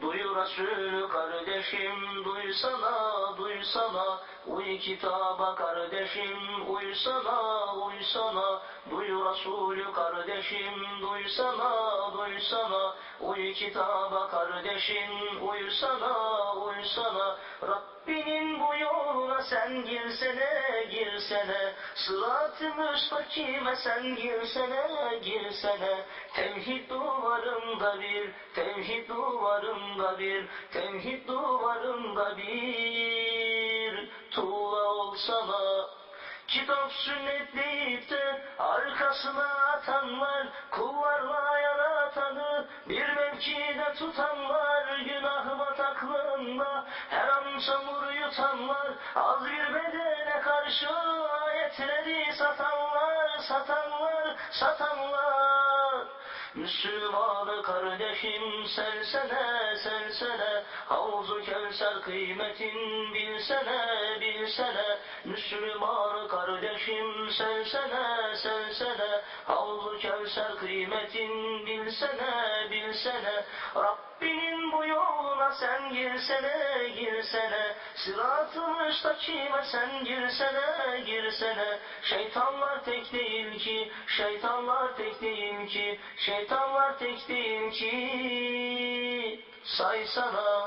Duy Resulü kardeşim duysana duysana. Uy kitaba kardeşim uysana uysana Duy Resulü kardeşim duysana duysana. Uy kitaba kardeşim uysana uysana sen girsene girsene Sırat-ı müstakime sen girsene girsene Tevhid duvarında bir tevhid duvarında bir tevhid duvarında bir. Tuğla olsana Kitap sünnet deyip de arkasına atanlar, bir mevkide tutanlar, günah bataklığında her an çamur yutanlar, az bir bedene karşı ayetleri satanlar, satanlar, satanlar. Müslümanı kardeşim sensene, sensene, Havzu Kevser kıymetin bilsene, bilsene, Müslümanı kardeşim sensene, sensene, Havzu Kevser kıymetin bilsene, bilsene, Rabbinin bu yoluna sen girsene, girsene, Sırat-ı müstakime sen girsene, girsene, Şeytanlar tek değil ki, şeytanlar tek değil ki, şeytanlar tek değil ki, saysana,